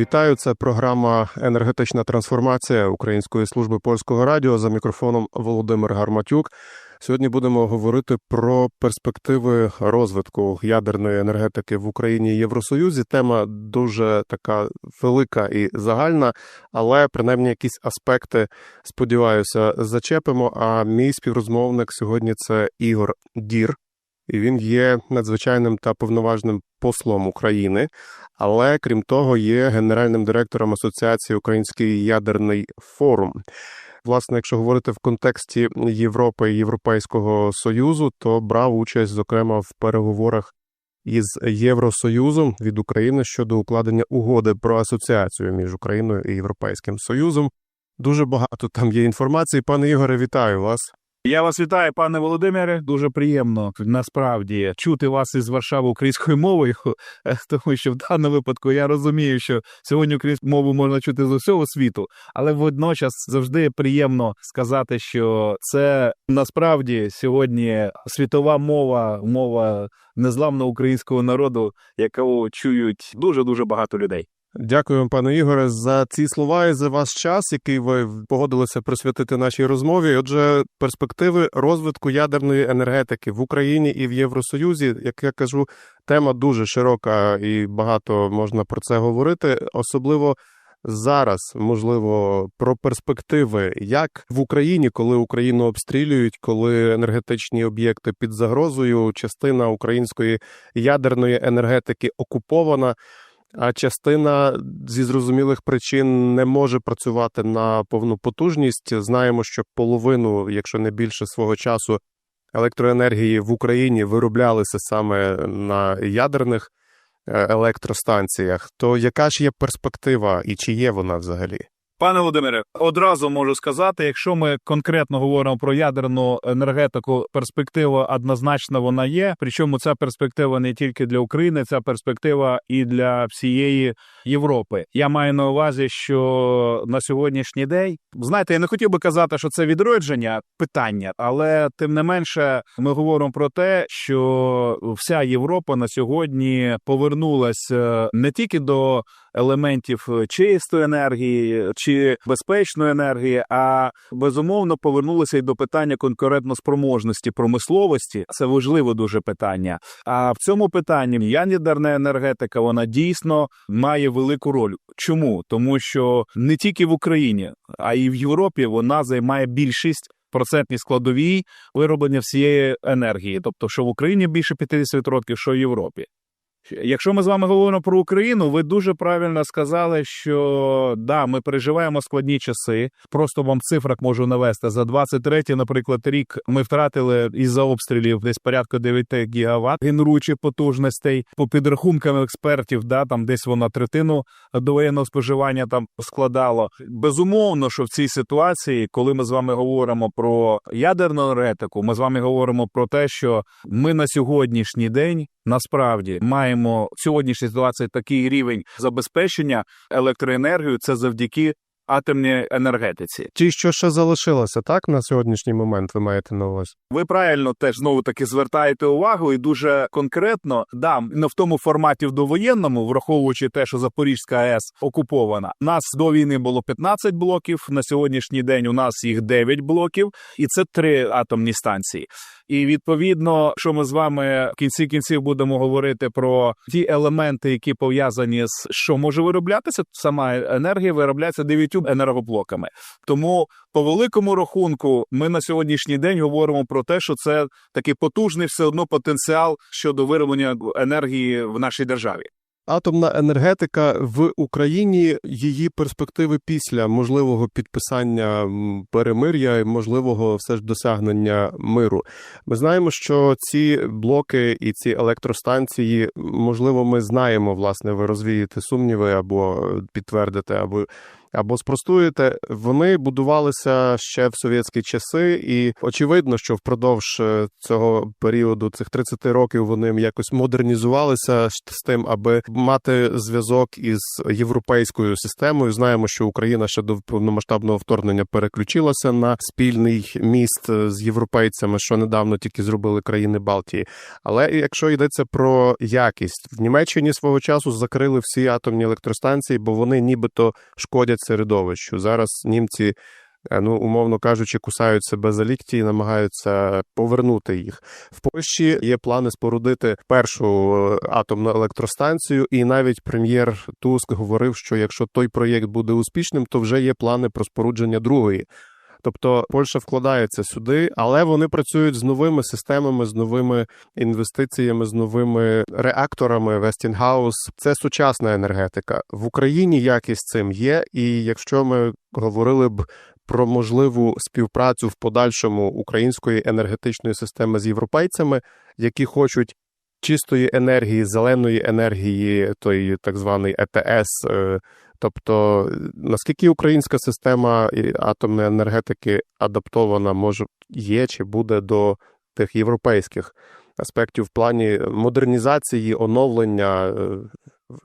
Вітаю, це програма Енергетична трансформація Української служби польського радіо за мікрофоном Володимир Гарматюк. Сьогодні будемо говорити про перспективи розвитку ядерної енергетики в Україні і Євросоюзі. Тема дуже така велика і загальна, але принаймні якісь аспекти, сподіваюся, зачепимо. А мій співрозмовник сьогодні це Ігор Дір. Він є надзвичайним та повноважним послом України, але крім того, є генеральним директором Асоціації Український ядерний форум. Власне, якщо говорити в контексті Європи і Європейського союзу, то брав участь, зокрема, в переговорах із Євросоюзом від України щодо укладення угоди про асоціацію між Україною і Європейським Союзом. Дуже багато там є інформації. Пане Ігоре, вітаю вас. Я вас вітаю, пане Володимире. Дуже приємно насправді чути вас із Варшави українською мовою, е, тому що в даному випадку я розумію, що сьогодні українську мову можна чути з усього світу, але водночас завжди приємно сказати, що це насправді сьогодні світова мова, мова незламного українського народу, яку чують дуже дуже багато людей. Дякую пане Ігоре, за ці слова і за ваш час, який ви погодилися присвятити нашій розмові. Отже, перспективи розвитку ядерної енергетики в Україні і в Євросоюзі, як я кажу, тема дуже широка і багато можна про це говорити. Особливо зараз, можливо, про перспективи, як в Україні, коли Україну обстрілюють, коли енергетичні об'єкти під загрозою, частина української ядерної енергетики окупована а частина зі зрозумілих причин не може працювати на повну потужність. Знаємо, що половину, якщо не більше свого часу, електроенергії в Україні вироблялися саме на ядерних е, електростанціях. То яка ж є перспектива і чи є вона взагалі? Пане Володимире, одразу можу сказати, якщо ми конкретно говоримо про ядерну енергетику, перспектива однозначно вона є. Причому ця перспектива не тільки для України, ця перспектива і для всієї Європи. Я маю на увазі, що на сьогоднішній день знаєте, я не хотів би казати, що це відродження питання, але тим не менше, ми говоримо про те, що вся Європа на сьогодні повернулася не тільки до елементів чистої енергії чи безпечної енергії, а безумовно повернулися й до питання конкурентноспроможності промисловості. Це важливе дуже питання. А в цьому питанні ядерна енергетика вона дійсно має велику роль. Чому тому, що не тільки в Україні, а й в Європі вона займає більшість. Процентні складові вироблення всієї енергії, тобто, що в Україні більше 50%, що в Європі. Якщо ми з вами говоримо про Україну, ви дуже правильно сказали, що да, ми переживаємо складні часи. Просто вам цифрах можу навести за 23-й, наприклад, рік ми втратили із-за обстрілів десь порядка 9 гігават генеруючих потужностей. По підрахункам експертів, да там десь вона третину довоєнного споживання там складало. Безумовно, що в цій ситуації, коли ми з вами говоримо про ядерну енергетику, ми з вами говоримо про те, що ми на сьогоднішній день насправді маємо в сьогоднішній ситуації такий рівень забезпечення електроенергією. Це завдяки атомній енергетиці. Ті, що ще залишилося, так на сьогоднішній момент ви маєте на увазі? Ви правильно теж знову таки звертаєте увагу і дуже конкретно да не в тому форматі в довоєнному, враховуючи те, що Запорізька АЕС окупована. Нас до війни було 15 блоків. На сьогоднішній день у нас їх 9 блоків, і це три атомні станції. І відповідно, що ми з вами в кінці кінців будемо говорити про ті елементи, які пов'язані з що може вироблятися, сама енергія виробляється дев'ятю енергоблоками. Тому по великому рахунку ми на сьогоднішній день говоримо про те, що це такий потужний все одно потенціал щодо вироблення енергії в нашій державі. Атомна енергетика в Україні її перспективи після можливого підписання перемир'я і можливого все ж досягнення миру. Ми знаємо, що ці блоки і ці електростанції, можливо, ми знаємо, власне, ви розвієте сумніви або підтвердите, або або спростуєте, вони будувалися ще в совєтські часи, і очевидно, що впродовж е, цього періоду цих 30 років вони якось модернізувалися з тим, аби мати зв'язок із європейською системою. Знаємо, що Україна ще до повномасштабного вторгнення переключилася на спільний міст е, з європейцями, що недавно тільки зробили країни Балтії. Але якщо йдеться про якість, в Німеччині свого часу закрили всі атомні електростанції, бо вони нібито шкодять середовищу. Зараз німці. е, Ну, умовно кажучи, кусають себе за лікті і намагаються повернути їх. В Польщі є плани спорудити першу е, атомну електростанцію, і навіть прем'єр Туск говорив, що якщо той проєкт буде успішним, то вже є плани про спорудження другої. Тобто Польща вкладається сюди, але вони працюють з новими системами, з новими інвестиціями, з новими реакторами. Westinghouse – це сучасна енергетика в Україні. Якість цим є. І якщо ми говорили б про можливу співпрацю в подальшому української енергетичної системи з європейцями, які хочуть чистої енергії, зеленої енергії, той так званий ЕТС. Тобто, наскільки українська система атомної енергетики адаптована, може є чи буде до тих європейських аспектів в плані модернізації, оновлення е,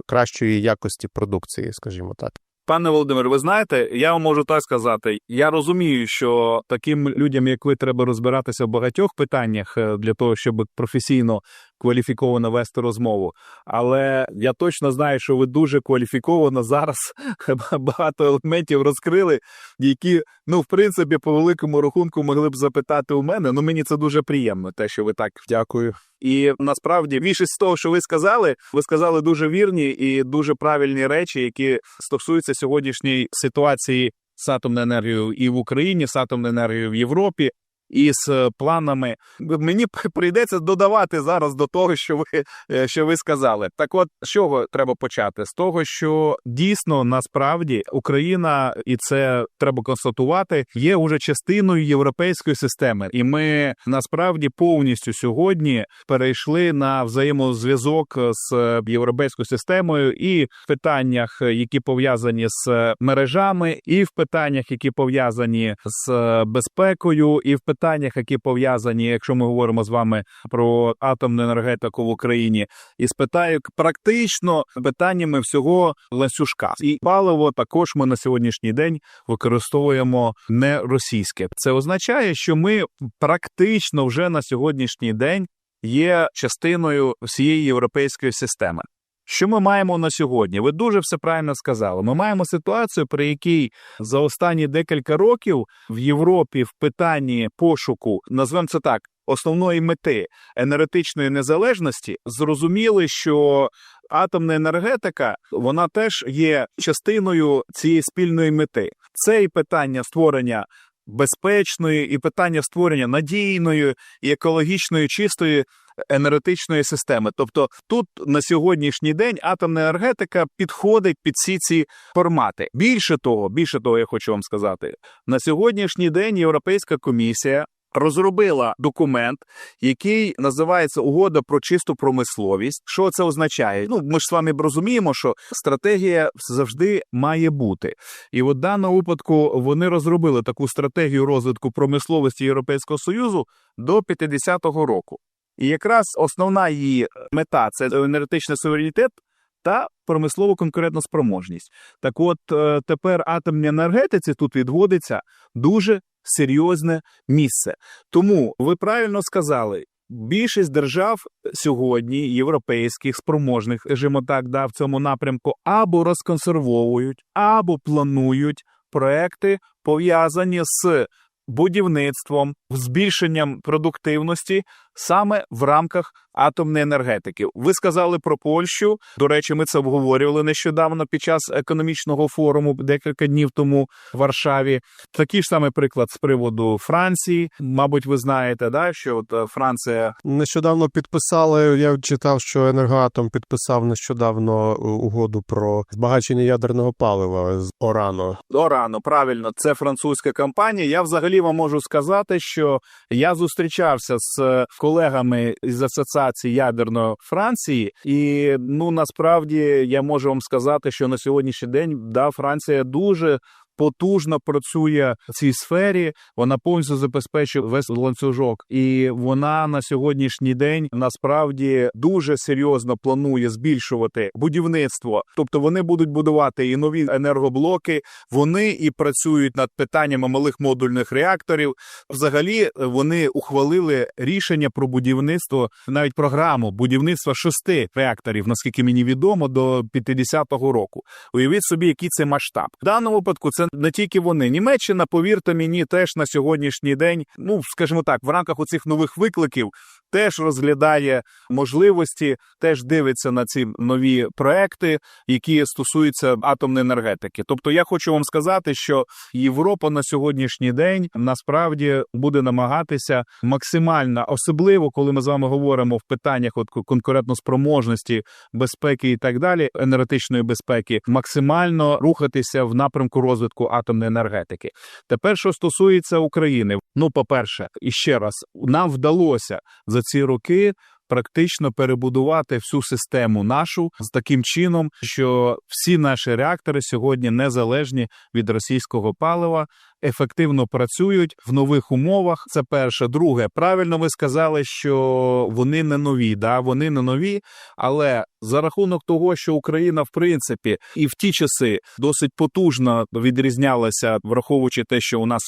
кращої якості продукції, скажімо так. Пане Володимир, ви знаєте, я вам можу так сказати. Я розумію, що таким людям, як ви, треба розбиратися в багатьох питаннях е, для того, щоб професійно кваліфіковано вести розмову. Але я точно знаю, що ви дуже кваліфіковано зараз багато елементів розкрили, які, ну, в принципі, по великому рахунку могли б запитати у мене. Ну, мені це дуже приємно, те, що ви так Дякую. і насправді більшість з того, що ви сказали, ви сказали дуже вірні і дуже правильні речі, які стосуються сьогоднішньої ситуації з атомною енергією і в Україні, з атомною енергією в Європі. І з е, планами мені прийдеться додавати зараз до того, що ви е, що ви сказали. Так, от з чого треба почати? З того, що дійсно насправді Україна, і це треба констатувати, є уже частиною європейської системи, і ми насправді повністю сьогодні перейшли на взаємозв'язок з європейською системою, і в питаннях, які пов'язані з мережами, і в питаннях, які пов'язані з безпекою, і в питаннях, які пов'язані, якщо ми говоримо з вами про атомну енергетику в Україні, і з питаю практично питаннями всього ланцюжка. І паливо також ми на сьогоднішній день використовуємо не російське. Це означає, що ми практично вже на сьогоднішній день є частиною всієї європейської системи. Що ми маємо на сьогодні? Ви дуже все правильно сказали. Ми маємо ситуацію, при якій за останні декілька років в Європі в питанні пошуку, назвемо це так, основної мети енергетичної незалежності, зрозуміли, що атомна енергетика вона теж є частиною цієї спільної мети. Це і питання створення. Безпечної і питання створення надійної і екологічної чистої енергетичної системи. Тобто, тут на сьогоднішній день атомна енергетика підходить під всі ці формати. Більше того, більше того, я хочу вам сказати, на сьогоднішній день Європейська комісія. Розробила документ, який називається Угода про чисту промисловість. Що це означає? Ну ми ж з вами розуміємо, що стратегія завжди має бути. І от в даному випадку вони розробили таку стратегію розвитку промисловості Європейського союзу до 50-го року. І якраз основна її мета це енергетичний суверенітет та промислову конкурентну спроможність. Так, от е, тепер атомній енергетиці тут відводиться дуже серйозне місце. Тому ви правильно сказали. Більшість держав сьогодні, європейських, спроможних, скажімо так, да, в цьому напрямку, або розконсервовують, або планують проекти, пов'язані з будівництвом, збільшенням продуктивності саме в рамках атомної енергетики. Ви сказали про Польщу. До речі, ми це обговорювали нещодавно під час економічного форуму декілька днів тому в Варшаві. Такий ж самий приклад з приводу Франції. Мабуть, ви знаєте, да що от е, Франція Нещодавно підписали. Я читав, що енергоатом підписав нещодавно е, угоду про збагачення ядерного палива з Орано. Орано, правильно, це французька компанія. Я взагалі вам можу сказати, що я зустрічався з колегами із асоціації ядерної Франції. І ну насправді я можу вам сказати, що на сьогоднішній день да, Франція дуже. Потужно працює в цій сфері, вона повністю забезпечує весь ланцюжок, і вона на сьогоднішній день насправді дуже серйозно планує збільшувати будівництво. Тобто вони будуть будувати і нові енергоблоки, вони і працюють над питаннями малих модульних реакторів. Взагалі вони ухвалили рішення про будівництво, навіть програму будівництва шести реакторів, наскільки мені відомо, до 50-го року. Уявіть собі, який це масштаб. В даному випадку це не тільки вони. Німеччина, повірте мені, теж на сьогоднішній день, ну скажімо так, в рамках оцих нових викликів. Теж розглядає можливості, теж дивиться на ці нові проекти, які стосуються атомної енергетики. Тобто, я хочу вам сказати, що Європа на сьогоднішній день насправді буде намагатися максимально, особливо коли ми з вами говоримо в питаннях от конкурентоспроможності, безпеки і так далі, енергетичної безпеки, максимально рухатися в напрямку розвитку атомної енергетики. Тепер, що стосується України, ну по перше, і ще раз, нам вдалося за ці роки. Практично перебудувати всю систему нашу з таким чином, що всі наші реактори сьогодні незалежні від російського палива, ефективно працюють в нових умовах. Це перше. Друге, правильно ви сказали, що вони не нові. Да, вони не нові, але за рахунок того, що Україна, в принципі, і в ті часи досить потужно відрізнялася, враховуючи те, що у нас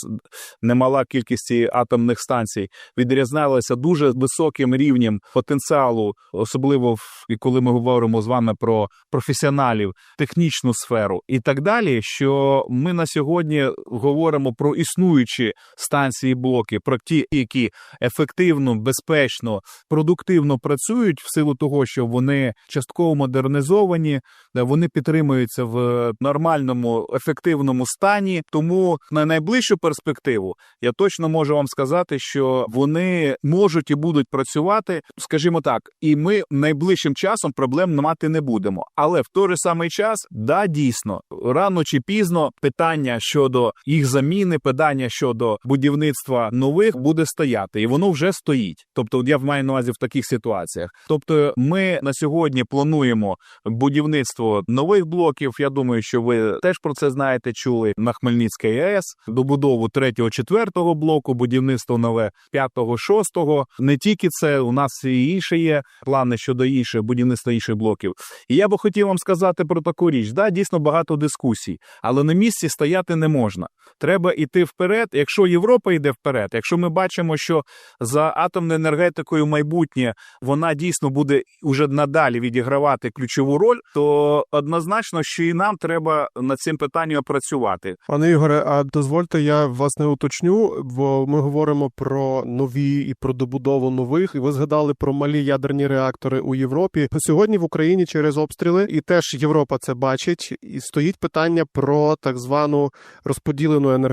немала кількість атомних станцій, відрізнялася дуже високим рівнем потенціалу, особливо в коли ми говоримо з вами про професіоналів, технічну сферу і так далі. Що ми на сьогодні говоримо про існуючі станції блоки, про ті, які ефективно, безпечно, продуктивно працюють в силу того, що вони частково модернізовані, вони підтримуються в нормальному ефективному стані. Тому на найближчу перспективу я точно можу вам сказати, що вони можуть і будуть працювати, скажімо так, і ми найближчим часом проблем мати не будемо. Але в той же самий час, да, дійсно, рано чи пізно питання щодо їх заміни, питання щодо будівництва нових буде стояти, і воно вже стоїть. Тобто, я маю на увазі в таких ситуаціях. Тобто, ми на сьогодні плануємо будівництво нових блоків. Я думаю, що ви теж про це знаєте, чули на Хмельницькій АЕС, добудову третього, четвертого блоку, будівництво нове п'ятого, шостого. Не тільки це у нас і інше є плани щодо інших будівництва інших блоків. І я би хотів вам сказати про таку річ. Да, дійсно багато дискусій, але на місці стояти не можна. Треба йти вперед. Якщо Європа йде вперед, якщо ми бачимо, що за атомною енергетикою майбутнє вона дійсно буде уже надалі відігравати ключову роль, то однозначно, що і нам треба над цим питанням працювати. Пане Ігоре, а дозвольте, я вас не уточню, бо ми говоримо про нові і про добудову нових. І ви згадали про малі ядерні реактори у Європі. Сьогодні в Україні через обстріли, і теж Європа це бачить. І стоїть питання про так звану розподілену енергетику,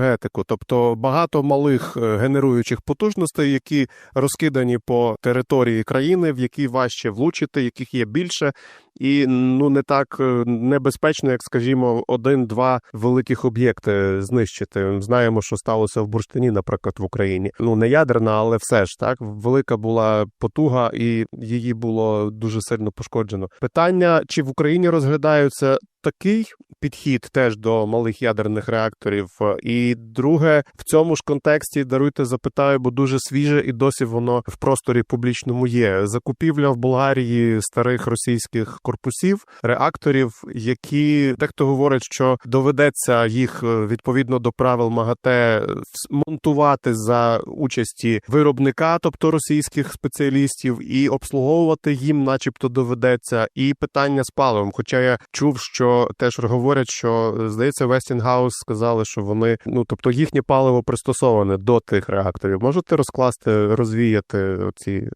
тобто багато малих е, генеруючих потужностей, які розкидані по території країни, в які важче влучити, яких є більше. І ну не так е, небезпечно, як скажімо, один-два великих об'єкти знищити. Знаємо, що сталося в бурштині, наприклад, в Україні. Ну не ядерна, але все ж так велика була потуга, і її було дуже сильно пошкоджено. Питання чи в Україні розглядаються такий підхід теж до малих ядерних реакторів. І друге, в цьому ж контексті даруйте запитаю, бо дуже свіже і досі воно в просторі публічному є. Закупівля в Болгарії старих російських корпусів реакторів, які дехто говорить, що доведеться їх е, відповідно до правил МАГАТЕ вс- монтувати за участі виробника, тобто російських спеціалістів, і обслуговувати їм, начебто, доведеться. І питання з паливом. Хоча я чув, що теж говорять, що здається, Westinghouse сказали, що вони ну тобто їхнє паливо пристосоване до тих реакторів. Можете розкласти, розвіяти ці,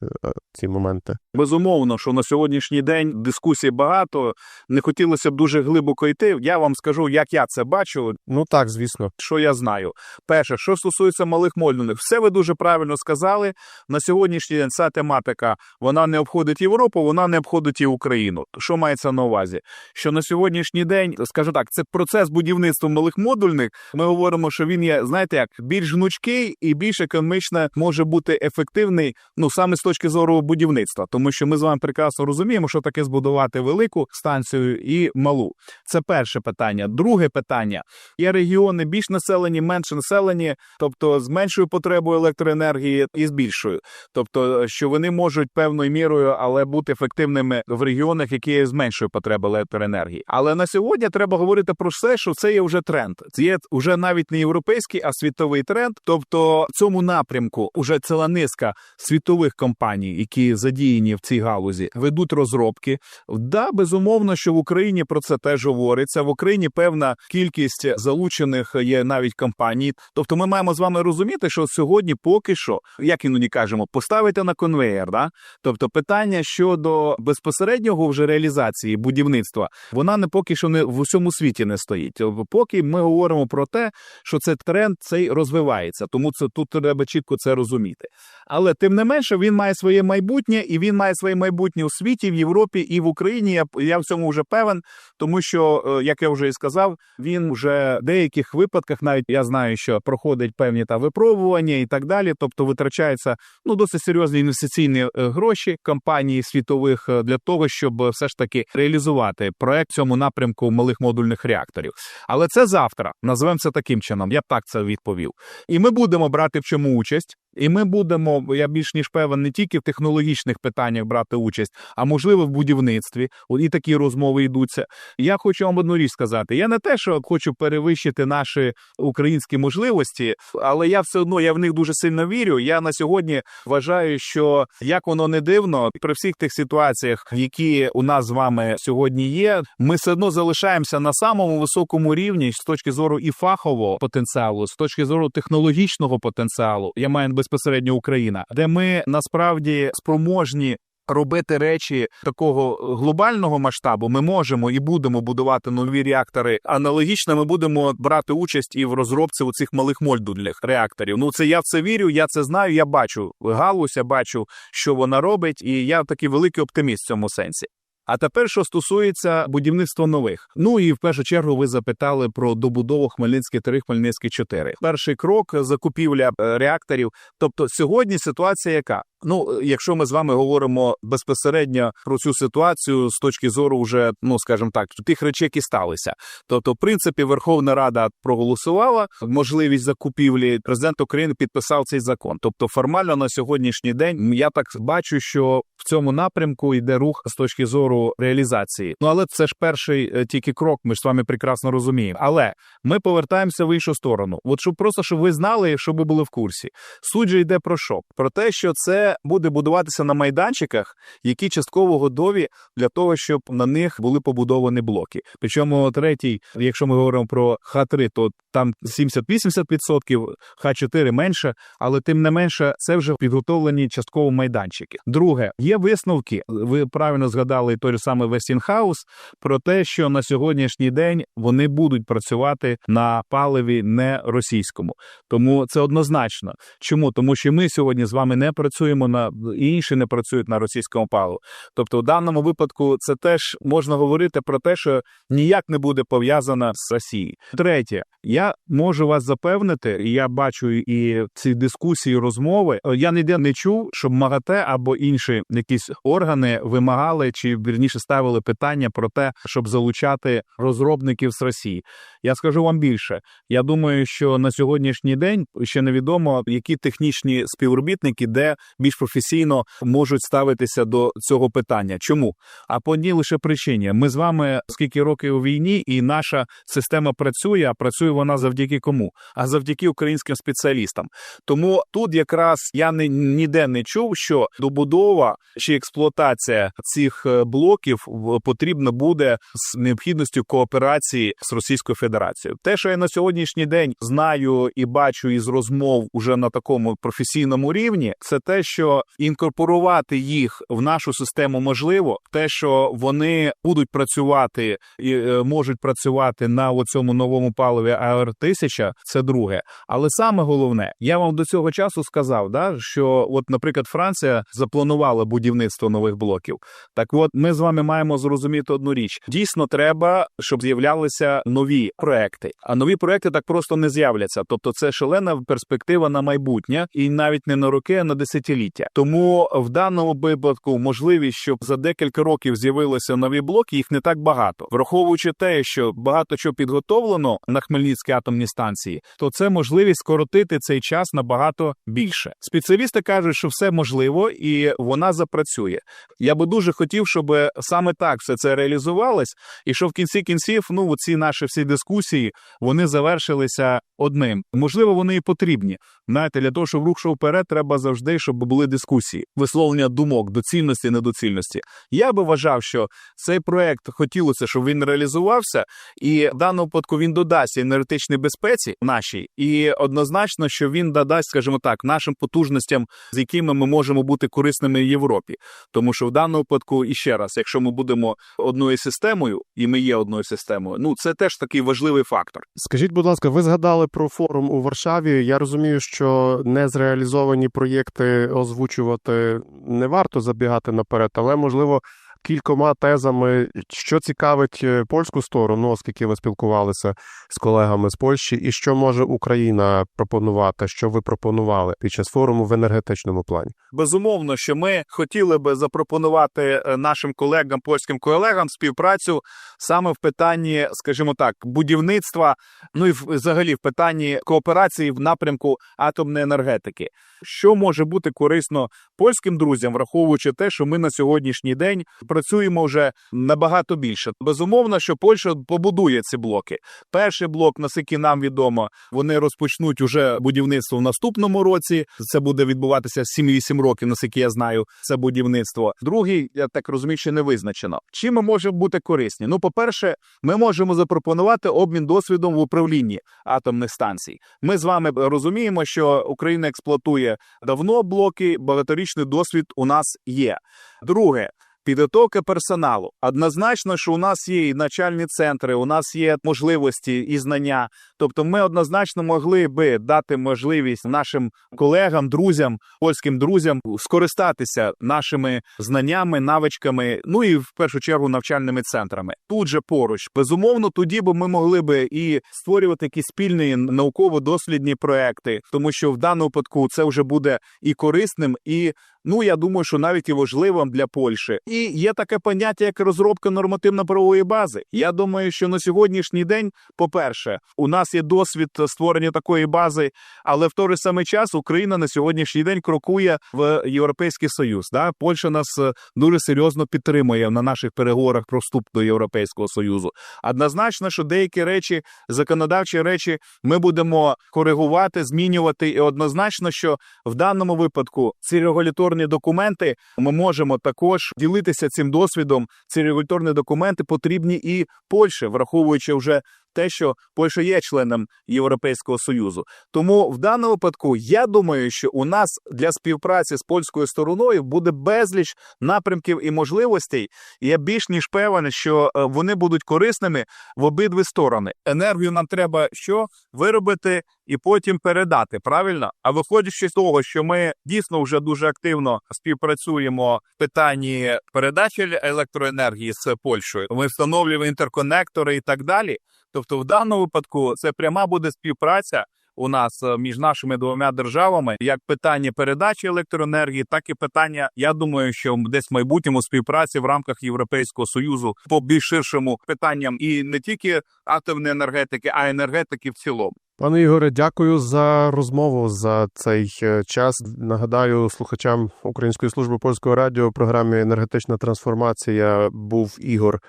ці моменти? Безумовно, що на сьогоднішній день дискусій багато. Не хотілося б дуже глибоко йти. Я вам скажу, як я це бачу. Ну так, звісно. Що я знаю, перше, що стосується малих модульних, все ви дуже правильно сказали. На сьогоднішній день ця тематика вона не обходить Європу, вона не обходить і Україну. Що мається на увазі? Що на сьогоднішній день, скажу так, це процес будівництва малих модульних. Ми говоримо, що він є, знаєте, як більш гнучкий і більш економічно може бути ефективний, ну саме з точки зору будівництва, тому що ми з вами прекрасно розуміємо, що таке збудувати велику станцію і малу. Це перше питання. Друге питання: є регіони більш населені, менш населені, тобто з меншою потребою електроенергії і з більшою. Тобто, що вони можуть певною мірою, але бути ефективними в регіонах, які є з меншою потребою електроенергії. Але на сьогодні треба говорити про все, що це є вже тренд. Це є вже навіть не європейський, а світовий тренд. Тобто, в цьому напрямку вже ціла низка світових компаній, які задіяні в цій галузі, ведуть розробки. Да, безумовно, що в Україні про це теж говориться. В Україні певна кількість залучених є навіть компаній. Тобто, ми маємо з вами розуміти, що сьогодні поки що, як іноді кажемо, поставити на конвеєр. Да? Тобто, питання щодо безпосереднього вже реалізації будівництва, вона не поки що не в усьому світі не стоїть. Поки ми говоримо про те, що це тренд цей розвивається, тому це тут треба чітко це розуміти. Але тим не менше він має своє майбутнє, і він має своє майбутнє у світі, в Європі і в Україні. Я, я в цьому вже певен, тому що, е, як я вже і сказав, він вже в деяких випадках, навіть я знаю, що проходить певні та випробування і так далі. Тобто витрачаються ну досить серйозні інвестиційні е, гроші компаній світових е, для того, щоб е, все ж таки реалізувати проект цьому напрямку малих модульних реакторів. Але це завтра. Називаємо це таким чином. Я б так це відповів. І ми будемо брати в чому участь. І ми будемо, я більш ніж певен, не тільки в технологічних питаннях брати участь, а можливо в будівництві. І такі розмови йдуться. Я хочу вам одну річ сказати: я не те, що хочу перевищити наші українські можливості, але я все одно я в них дуже сильно вірю. Я на сьогодні вважаю, що як воно не дивно, при всіх тих ситуаціях, які у нас з вами сьогодні є, ми все одно залишаємося на самому високому рівні з точки зору і фахового потенціалу, з точки зору технологічного потенціалу. Я маю безпосередньо Україна, де ми насправді спроможні. Робити речі такого глобального масштабу ми можемо і будемо будувати нові реактори. Аналогічно, ми будемо брати участь і в розробці у цих малих модульних реакторів. Ну це я в це вірю, я це знаю. Я бачу галузь, я бачу, що вона робить, і я такий великий оптиміст в цьому сенсі. А тепер, що стосується будівництва нових, ну і в першу чергу ви запитали про добудову Хмельницький 3, Хмельницький 4. Перший крок закупівля е, реакторів. Тобто, сьогодні ситуація яка? Ну, якщо ми з вами говоримо безпосередньо про цю ситуацію з точки зору, вже ну скажімо так, тих речей, які сталися. Тобто, в принципі, Верховна Рада проголосувала можливість закупівлі. Президент України підписав цей закон. Тобто, формально на сьогоднішній день я так бачу, що в цьому напрямку йде рух з точки зору реалізації. Ну але це ж перший е, тільки крок. Ми ж з вами прекрасно розуміємо. Але ми повертаємося в іншу сторону. От щоб просто щоб ви знали, щоб ви були в курсі. Суть же йде про що? Про те, що це буде будуватися на майданчиках, які частково готові для того, щоб на них були побудовані блоки. Причому третій, якщо ми говоримо про Х3, то там 70-80%, Х4 менше, але тим не менше, це вже підготовлені частково майданчики. Друге, є висновки. Ви правильно згадали той же самий Westinghouse, про те, що на сьогоднішній день вони будуть працювати на паливі не російському. Тому це однозначно. Чому? Тому що ми сьогодні з вами не працюємо на і інші не працюють на російському паливу. Тобто, в даному випадку це теж можна говорити про те, що ніяк не буде пов'язана з Росією. Третє, я можу вас запевнити, і я бачу і ці дискусії, розмови. Я ніде не чув, щоб МАГАТЕ або інші якісь органи вимагали чи вірніше ставили питання про те, щоб залучати розробників з Росії. Я скажу вам більше. Я думаю, що на сьогоднішній день ще невідомо, які технічні співробітники, де більш професійно можуть ставитися до цього питання. Чому? А по одній лише причині: ми з вами скільки років у війні, і наша система працює. А працює вона завдяки кому? А завдяки українським спеціалістам. Тому тут якраз я не ніде не чув, що добудова чи експлуатація цих е, блоків потрібна буде з необхідністю кооперації з Російською Федерацією. Те, що я на сьогоднішній день знаю і бачу із розмов уже на такому професійному рівні, це те, що що інкорпорувати їх в нашу систему можливо, те, що вони будуть працювати і е, можуть працювати на цьому новому паливі АР 1000 це друге. Але саме головне, я вам до цього часу сказав, да, що, от, наприклад, Франція запланувала будівництво нових блоків. Так, от ми з вами маємо зрозуміти одну річ: дійсно треба, щоб з'являлися нові проекти. А нові проекти так просто не з'являться. Тобто, це шалена перспектива на майбутнє, і навіть не на роки, а на десятиліття. Тому в даному випадку можливість, щоб за декілька років з'явилися нові блоки, їх не так багато, враховуючи те, що багато що підготовлено на Хмельницькій атомній станції, то це можливість скоротити цей час набагато більше. Спеціалісти кажуть, що все можливо і вона запрацює. Я би дуже хотів, щоб саме так все це реалізувалось, і що в кінці кінців, ну ці наші всі дискусії вони завершилися одним. Можливо, вони і потрібні. Знаєте, для того, щоб рух вперед, треба завжди, щоб були дискусії, висловлення думок, доцільності, недоцільності. Я би вважав, що цей проект хотілося, щоб він реалізувався, і в даному випадку він додасть енергетичній безпеці нашій, і однозначно, що він додасть, скажімо так, нашим потужностям, з якими ми можемо бути корисними в Європі. Тому що в даному випадку, і ще раз, якщо ми будемо одною системою, і ми є одною системою, ну це теж такий важливий фактор. Скажіть, будь ласка, ви згадали про форум у Варшаві. Я розумію, що незреалізовані проєкти озвучувати не варто забігати наперед, але можливо. Кількома тезами, що цікавить е, польську сторону, оскільки ви спілкувалися з колегами з Польщі, і що може Україна пропонувати, що ви пропонували під час форуму в енергетичному плані? Безумовно, що ми хотіли би запропонувати е, нашим колегам, польським колегам співпрацю саме в питанні, скажімо так, будівництва, ну і взагалі в питанні кооперації в напрямку атомної енергетики. Що може бути корисно польським друзям, враховуючи те, що ми на сьогоднішній день працюємо вже набагато більше. Безумовно, що Польща побудує ці блоки. Перший блок, наскільки нам відомо, вони розпочнуть уже будівництво в наступному році. Це буде відбуватися 7-8 років, наскільки я знаю, це будівництво. Другий, я так розумію, ще не визначено. Чим ми можемо бути корисні? Ну, по-перше, ми можемо запропонувати обмін досвідом в управлінні атомних станцій. Ми з вами розуміємо, що Україна експлуатує давно блоки, багаторічний досвід у нас є. Друге. Підготовка персоналу однозначно, що у нас є і начальні центри, у нас є можливості і знання. Тобто, ми однозначно могли би дати можливість нашим колегам, друзям, польським друзям скористатися нашими знаннями, навичками, ну і в першу чергу навчальними центрами. Тут же поруч, безумовно, тоді би ми могли би і створювати якісь спільні науково-дослідні проекти, тому що в даному випадку це вже буде і корисним, і ну я думаю, що навіть і важливим для Польщі. І є таке поняття, як розробка нормативно-правової бази. Я думаю, що на сьогоднішній день, по-перше, у нас є досвід створення такої бази, але в той же самий час Україна на сьогоднішній день крокує в Європейський Союз. Да? Польща нас е, дуже серйозно підтримує на наших переговорах про вступ до Європейського Союзу. Однозначно, що деякі речі, законодавчі речі, ми будемо коригувати, змінювати, і однозначно, що в даному випадку ці регуляторні документи ми можемо також ділитися цим досвідом. Ці регуляторні документи потрібні і Польщі, враховуючи вже те, що Польща є членом Європейського союзу. Тому в даному випадку я думаю, що у нас для співпраці з польською стороною буде безліч напрямків і можливостей. Я більш ніж певен, що е, вони будуть корисними в обидві сторони. Енергію нам треба що виробити і потім передати. Правильно? А виходячи з того, що ми дійсно вже дуже активно співпрацюємо в питанні передачі електроенергії з Польщею, ми встановлюємо інтерконектори і так далі. Тобто, в даному випадку це пряма буде співпраця у нас е, між нашими двома державами, як питання передачі електроенергії, так і питання. Я думаю, що десь в майбутньому співпраці в рамках Європейського союзу по більш ширшому питанням і не тільки атомної енергетики, а й енергетики в цілому. Пане Ігоре, дякую за розмову за цей е, час. Нагадаю слухачам Української служби польського радіо у програмі Енергетична трансформація був Ігор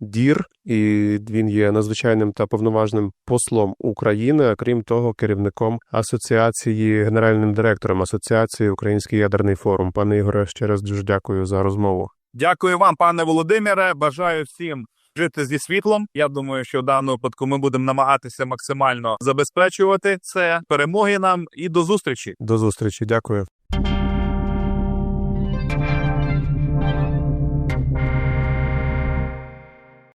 Дір, і він є надзвичайним та повноважним послом України, а крім того, керівником асоціації, генеральним директором Асоціації Український ядерний форум. Пане Ігоре, ще раз дуже дякую за розмову. Дякую вам, пане Володимире. Бажаю всім жити зі світлом. Я думаю, що в даному випадку ми будемо намагатися максимально забезпечувати це. Перемоги нам і до зустрічі. До зустрічі. Дякую.